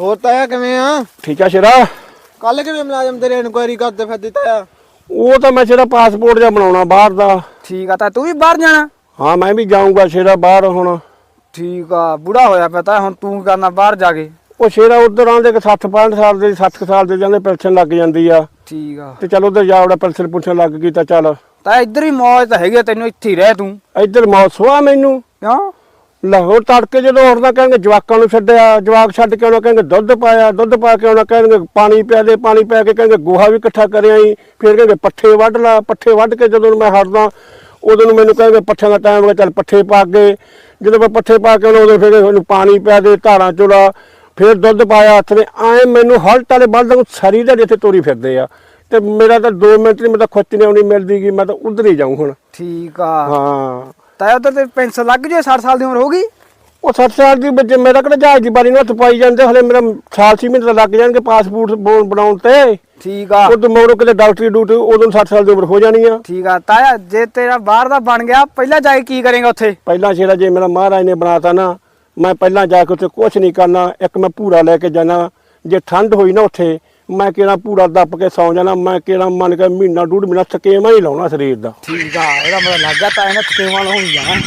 ਹੋਰ ਤਾਇਆ ਕਿਵੇਂ ਆ? ਠੀਕ ਆ ਸ਼ੇਰਾ? ਕੱਲ ਕਿਵੇਂ ਮੁਲਾਜ਼ਮ ਤੇਰੇ ਇਨਕੁਆਇਰੀ ਕਰਦੇ ਫਿਰਦੇ ਤਾਇਆ? ਉਹ ਤਾਂ ਮੈਂ ਸ਼ੇਰਾ ਪਾਸਪੋਰਟ ਜਿਹਾ ਬਣਾਉਣਾ ਬਾਹਰ ਦਾ। ਠੀਕ ਆ ਤਾਂ ਤੂੰ ਵੀ ਬਾਹਰ ਜਾਣਾ? ਹਾਂ ਮੈਂ ਵੀ ਜਾਊਂਗਾ ਸ਼ੇਰਾ ਬਾਹਰ ਹੁਣ। ਠੀਕ ਆ ਬੁੜਾ ਹੋਇਆ ਪਤਾ ਹੁਣ ਤੂੰ ਕਰਨਾ ਬਾਹਰ ਜਾ ਕੇ? ਉਹ ਸ਼ੇਰਾ ਉਧਰ ਆਂਦੇ ਕਿ 60 65 ਸਾਲ ਦੇ 60 ਸਾਲ ਦੇ ਜਾਂਦੇ ਪੈਨਸ਼ਨ ਲੱਗ ਜਾਂਦੀ ਆ। ਠੀਕ ਆ। ਤੇ ਚਲ ਉਧਰ ਜਾ ਉਹਦਾ ਪੈਨਸ਼ਨ ਪੁੱਛਣ ਲੱਗ ਗਈ ਤਾਂ ਚੱਲ। ਤਾਂ ਇੱਧਰ ਹੀ ਮੌਜ ਤਾਂ ਹੈਗੀ ਆ, ਤੈਨੂੰ ਇੱਥੇ ਹੀ ਰਹਿ ਤੂੰ। ਇੱਧਰ ਮੌਸਵਾ ਮੈਨੂੰ। ਕਿਉਂ? ਲਾਹੌਰ ਤੜਕੇ ਜਦੋਂ ਉੱਠਦਾ ਕਹਿੰਗੇ ਜਵਾਕਾਂ ਨੂੰ ਛੱਡਿਆ ਜਵਾਕ ਛੱਡ ਕੇ ਉਹਨਾਂ ਕਹਿੰਗੇ ਦੁੱਧ ਪਾਇਆ ਦੁੱਧ ਪਾ ਕੇ ਉਹਨਾਂ ਕਹਿੰਗੇ ਪਾਣੀ ਪਿਆ ਦੇ ਪਾਣੀ ਪਾ ਕੇ ਕਹਿੰਗੇ ਗੋਹਾ ਵੀ ਇਕੱਠਾ ਕਰਿਆ ਹੀ ਫਿਰ ਕਹਿੰਗੇ ਪੱਠੇ ਵੱਢ ਲਾ ਪੱਠੇ ਵੱਢ ਕੇ ਜਦੋਂ ਮੈਂ ਹਟਦਾ ਉਦੋਂ ਨੂੰ ਮੈਨੂੰ ਕਹਿੰਗੇ ਪੱਠਿਆਂ ਦਾ ਟਾਈਮ ਹੋ ਗਿਆ ਚੱਲ ਪੱਠੇ ਪਾ ਕੇ। ਜਦੋਂ ਮੈਂ ਪੱਠੇ ਪਾ ਕੇ ਉਹਨਾਂ ਉਦੋਂ ਫਿਰ ਉਹਨੂੰ ਪਾਣੀ ਪਿਆ ਦੇ ਧਾਰਾਂ ਚੋਲਾ ਫਿਰ ਦੁੱਧ ਪਾਇਆ ਹੱਥ ਨੇ। ਐ ਮੈਨੂੰ ਹਲਟ ਵਾਲੇ ਬਲਦ ਨੂੰ ਸਰੀ ਦੇ ਜਿੱਥੇ ਤੋਰੀ ਫਿਰਦੇ ਆ। ਤੇ ਮੇਰਾ ਤਾਂ 2 ਮਿੰਟ ਨਹੀਂ ਮੈਂ ਤਾਂ ਖੁੱਚ ਨਹੀਂ ਆਉਣੀ ਮਿਲਦੀ ਗੀ ਮੈਂ ਤਾਂ ਉਧਰ ਹੀ ਜਾਊਂ ਹੁਣ। ਠੀਕ ਆ। ਹਾਂ। ਤਾਂ ਉਧਰ ਤੇ ਪੈਨਸ਼ਨ ਲੱਗ ਜੇ 60 ਸਾਲ ਦੀ ਉਮਰ ਹੋ ਗਈ। ਉਹ 60 ਸਾਲ ਦੀ ਬੱਚੇ ਮੇਰਾ ਕਿਹੜਾ ਜਹਾਜ਼ ਦੀ ਬਾਰੀ ਨੂੰ ਹੱਥ ਪਾਈ ਜਾਂਦੇ ਹਲੇ ਮੇਰਾ ਸਾਲ ਛੇ ਮਹੀਨੇ ਤਾਂ ਲੱਗ ਜਾਣਗੇ ਪਾਸਪੋਰਟ ਬਣਾਉਣ ਤੇ। ਠੀਕ ਆ। ਉਦੋਂ ਮੋੜੋ ਕਿਤੇ ਡਾਕਟਰੀ ਡਿਊਟੀ ਉਦੋਂ 60 ਸਾਲ ਦੀ ਉਮਰ ਹੋ ਜਾਣੀ ਆ। ਠੀਕ ਆ ਤਾਇਆ ਜੇ ਤੇਰਾ ਬਾਹਰ ਦਾ ਬਣ ਗਿਆ ਪਹਿਲਾਂ ਜਾ ਕੇ ਕੀ ਕਰੇਗਾ ਉੱਥੇ? ਪਹਿਲਾਂ ਸ਼ੇਰਾ ਜੇ ਮੇਰਾ ਮਹਾਰਾਜ ਨੇ ਬਣਾਤਾ ਨਾ ਮੈਂ ਪਹਿਲਾਂ ਜਾ ਕੇ ਉੱਥੇ ਕੁਝ ਨਹੀਂ ਕਰਨਾ ਇੱਕ ਮੈਂ ਪੂਰਾ ਲੈ ਕੇ ਜਾਣਾ ਜੇ ਠੰਡ ਹੋਈ ਨਾ ਉੱਥੇ ਮੈਂ ਕਿਹੜਾ ਪੂਰਾ ਦੱਬ ਕੇ ਸੌ ਜਾਣਾ, ਮੈਂ ਕਿਹੜਾ ਮੰਨ ਕੇ ਮਹੀਨਾ ਡੂਢ ਮਹੀਨਾ ਥਕੇਵਾਂ ਹੀ ਲਾਉਣਾ ਸਰੀਰ ਦਾ। ਠੀਕ ਆ, ਇਹਦਾ ਮਤਲਬ ਲੱਗ ਗਿਆ ਤਾਂ ਇਹਨਾਂ ਥਕੇਵਾਂ ਹੋਣੀ ਜਾਣਾ।